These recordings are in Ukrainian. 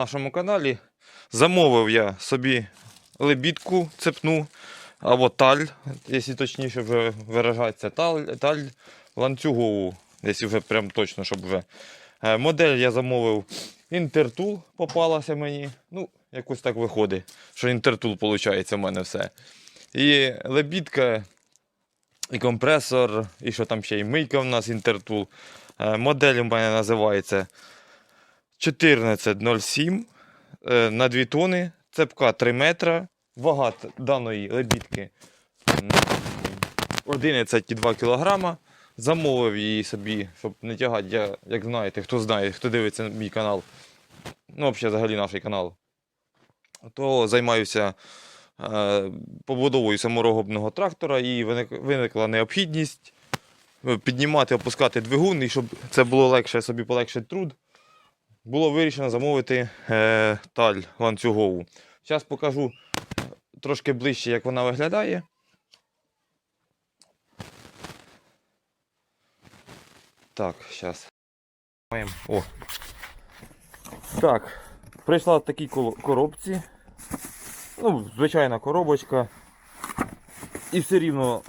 нашому каналі. Замовив я собі лебідку цепну або таль, якщо точніше вже виражається, таль, таль ланцюгову, якщо вже прям точно, щоб вже. Е, Модель я замовив Інтертул попалася мені. Ну, якось так виходить, що Інтертул виходить у мене все. І лебідка, і компресор, і що там ще, і мийка в нас Інтертул. Е, Модель у мене називається 1407 е, на 2 тони, цепка 3 метра, вага даної лебідки 11,2 кг. Замовив її собі, щоб не тягати. Я, як знаєте, хто знає, хто дивиться мій канал, ну, взагалі, взагалі наш канал, то займаюся е, побудовою саморобного трактора і виникла необхідність е, піднімати, опускати двигун, і щоб це було легше, собі полегшити труд було вирішено замовити е, таль ланцюгову. Зараз покажу трошки ближче, як вона виглядає. Так, зараз. О. Так, прийшла в такій коробці. Ну, звичайна коробочка. І все рівно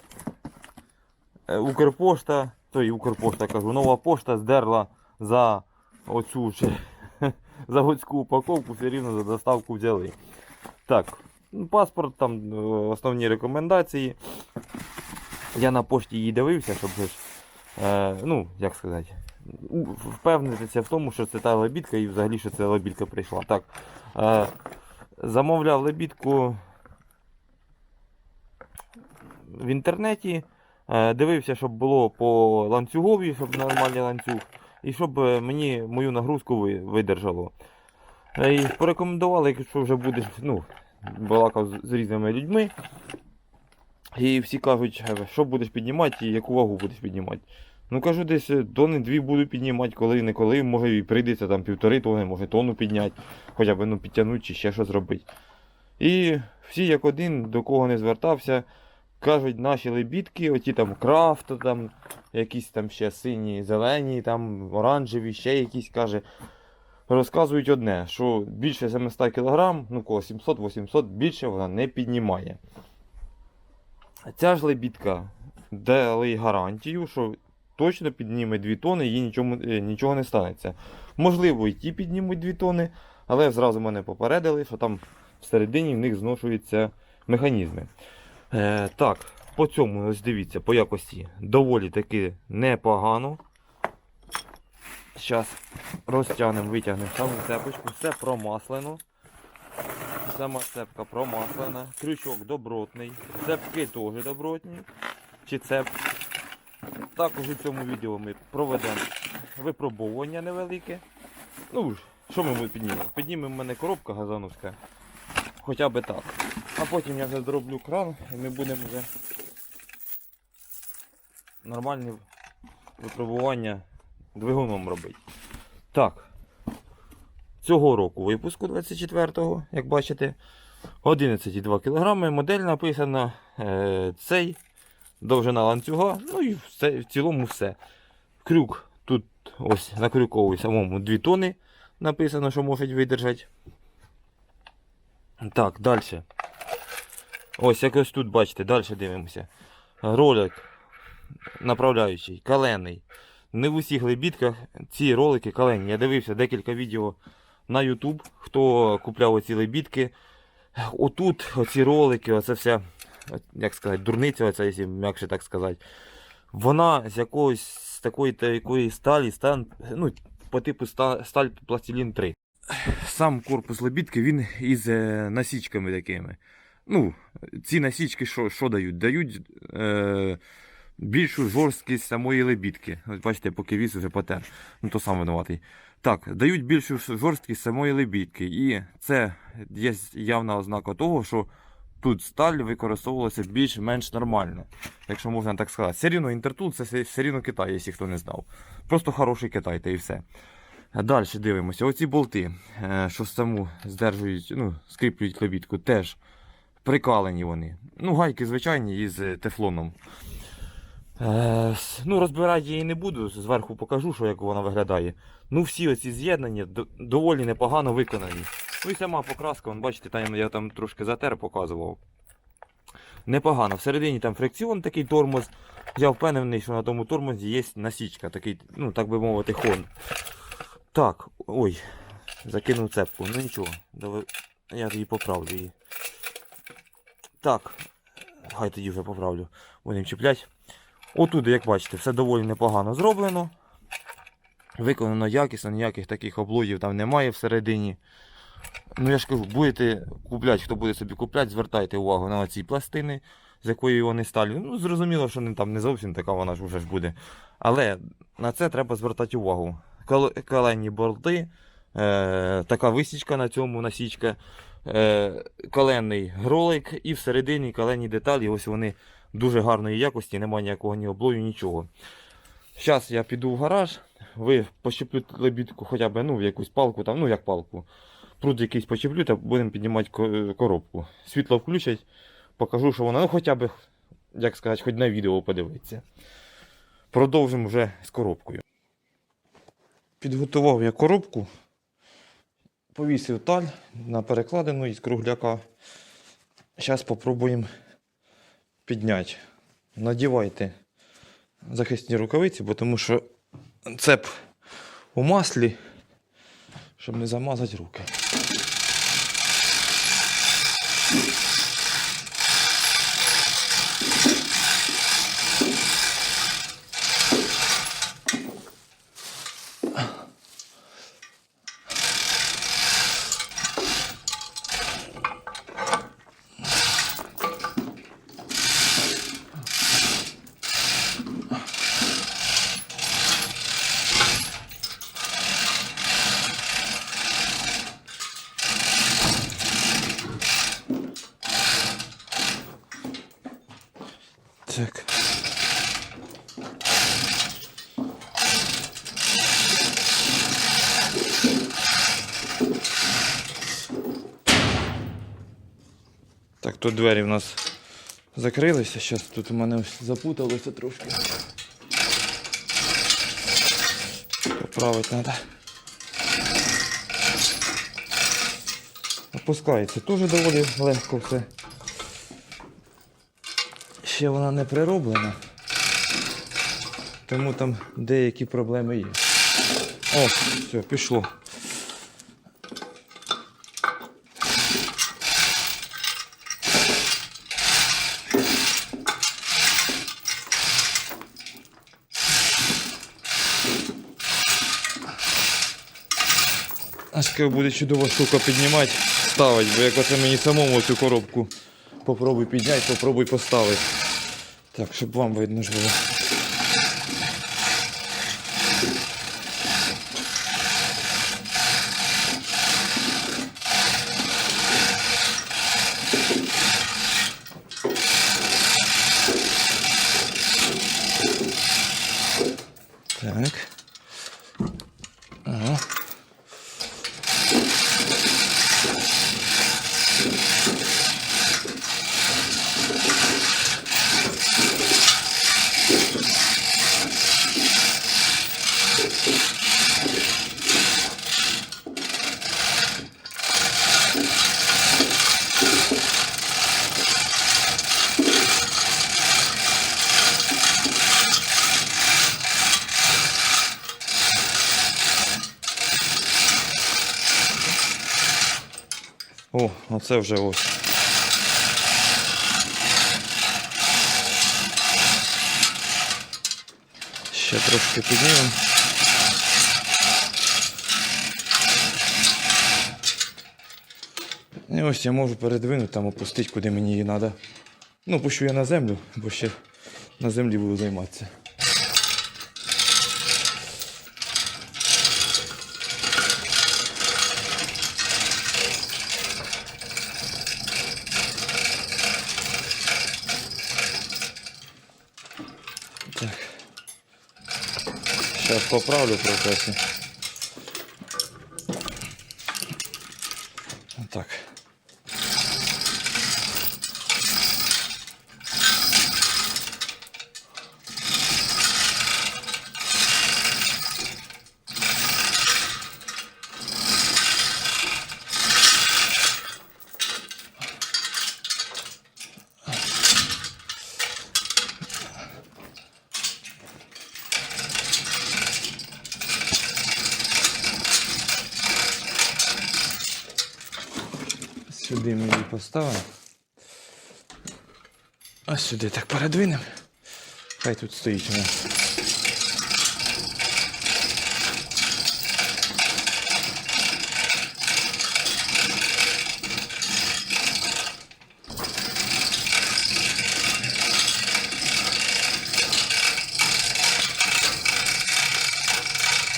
е, Укрпошта, то й Укрпошта кажу, нова пошта здерла за оцю вже заводську упаковку, все рівно за доставку взяли. Так, ну, паспорт, там е, основні рекомендації. Я на пошті її дивився, щоб е, ну, як сказати, впевнитися в тому, що це та лебідка і взагалі, що ця лебідка прийшла. Так, е, замовляв лебідку в інтернеті. Е, Дивився, щоб було по ланцюгові, щоб нормальний ланцюг, і щоб е, мені мою нагрузку видержало. Е, І порекомендували, якщо вже будеш, ну, балакав з- різними людьми. І всі кажуть, е, що будеш піднімати і яку вагу будеш піднімати. Ну кажу, десь тони дві буду піднімати, коли не коли, може і прийдеться там півтори тони, може тонну підняти, хоча б ну, підтягнути чи ще щось зробити. І всі як один, до кого не звертався, кажуть, наші лебідки, оті там крафт, там, якісь там ще сині, зелені, там оранжеві, ще якісь каже. Розказують одне, що більше 700 кг, ну кого 700-800, більше вона не піднімає. Ця ж лебідка дали гарантію, що точно підніме 2 тони, їй нічого, е, нічого не станеться. Можливо, і ті піднімуть 2 тони, але зразу мене попередили, що там всередині в них зношуються механізми. Е, так, по цьому, ось дивіться, по якості доволі таки непогано. Зараз розтягнемо, витягнемо саму цепочку, все промаслено. Сама цепка промаслена, крючок добротний, цепки теж добротні. Чи цеп. Також у цьому відео ми проведемо випробовування невелике. Ну, що ми піднімемо? Піднімемо в мене коробка газановська. Хоча б так. А потім я вже зроблю кран і ми будемо вже нормальне випробування двигуном робити. Так. Цього року випуску 24-го, як бачите, 11,2 кг. Модель написана е, цей, довжина ланцюга, ну і все, в цілому все. Крюк тут ось на крюковій самому 2 тони написано, що можуть видержати. Так, далі. Ось якось тут бачите, далі дивимося. Ролик направляючий, калений. Не в усіх лебідках ці ролики калені. Я дивився декілька відео на YouTube, хто купляв оці лебідки. Отут оці ролики, оце вся, як сказати, дурниця, оця, якщо м'якше так сказати. Вона з якоїсь з такої та якої сталі, стан, ну, по типу сталь пластилін 3. Сам корпус лебідки він із е, насічками такими. Ну, ці насічки що, що дають? Дають е, більшу жорсткість самої лебідки. Бачите, поки віз вже потер. Ну, то сам винуватий. Так, дають більшу жорсткість самої лебідки. І це є явна ознака того, що тут сталь використовувалася більш-менш нормально, якщо можна так сказати. Все рівно інтертул це все рівно Китай, якщо хто не знав. Просто хороший Китай, та і все. Далі дивимося. Оці болти, е, що саму здержують, ну, скріплюють лебідку, теж прикалені вони. Ну, гайки звичайні із е, тефлоном. Е, ну, розбирати її не буду, зверху покажу, що як вона виглядає. Ну, всі оці з'єднання до- доволі непогано виконані. Ну і сама покраска, вон, бачите, там я там трошки затер показував. Непогано. Всередині там фрикціон такий тормоз. Я впевнений, що на тому тормозі є насічка, такий, ну так би мовити, хон. Так, ой, закинув цепку. Ну нічого, я її поправлю її. Так, хай тоді вже поправлю. Будемо чіплять. Отут, як бачите, все доволі непогано зроблено. Виконано якісно, ніяких таких облогів там немає всередині. Ну я ж кажу, будете купляти, хто буде собі купляти, звертайте увагу на ці пластини, з якої вони сталі. Ну, зрозуміло, що не, там не зовсім така вона ж вже ж буде. Але на це треба звертати увагу. Кал- Калені борти, е, така висічка на цьому насічка, е, каленний гролик і всередині калені деталі. Ось вони дуже гарної якості, немає ніякого ні облою, нічого. Зараз я піду в гараж, ви пощеплю лебідку хоча б ну, в якусь палку, там, ну як палку. Пруд якийсь почеплю та будемо піднімати коробку. Світло включать, покажу, що вона, ну хоча б, як сказати, хоч на відео подивитися. Продовжимо вже з коробкою. Підготував я коробку, повісив таль на перекладину із кругляка. Зараз спробуємо підняти. Надівайте захисні рукавиці, бо тому що цеп у маслі, щоб не замазати руки. Так. Так, тут двері в нас закрилися. Зараз тут у мене запуталося трошки. Поправити треба. Опускається теж доволі легко все. Ще вона не прироблена. Тому там деякі проблеми є. О, все, пішло. Аж буде чудова штука піднімати, ставити, бо як оце мені самому цю коробку попробуй підняти, попробуй поставити. Так, щоб вам видно ж було. Так. Ага. О, оце вже ось. Ще трошки піднімемо. І ось я можу передвинути, там опустити, куди мені її треба. Ну, пущу я на землю, бо ще на землі буду займатися. Сейчас поправлю процессы. Вот так. Сюди ми її поставимо. А сюди так передвинемо. Хай тут стоїть нас.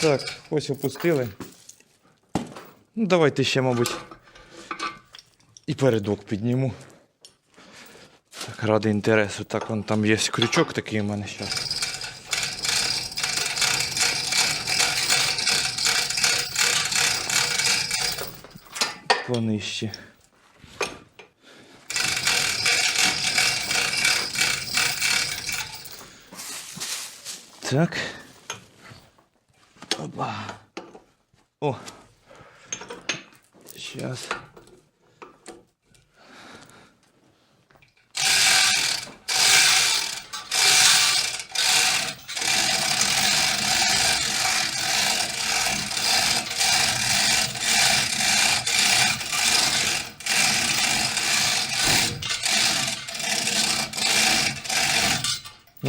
Так, ось опустили. Ну, давайте ще, мабуть, і передок підніму. Так, ради інтересу. Так, вон там є крючок такий у мене зараз. Понижче. Так. Опа. О. Сейчас. Ну,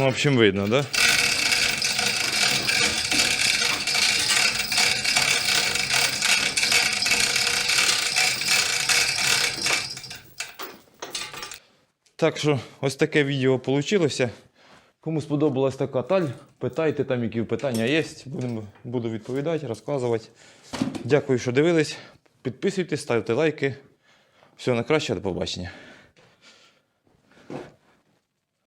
в общем, видно, да? Так що ось таке відео вийшло. Кому сподобалась така таль, питайте там, які питання є. Будемо, буду відповідати, розказувати. Дякую, що дивились. Підписуйтесь, ставте лайки. Всього на краще, до побачення.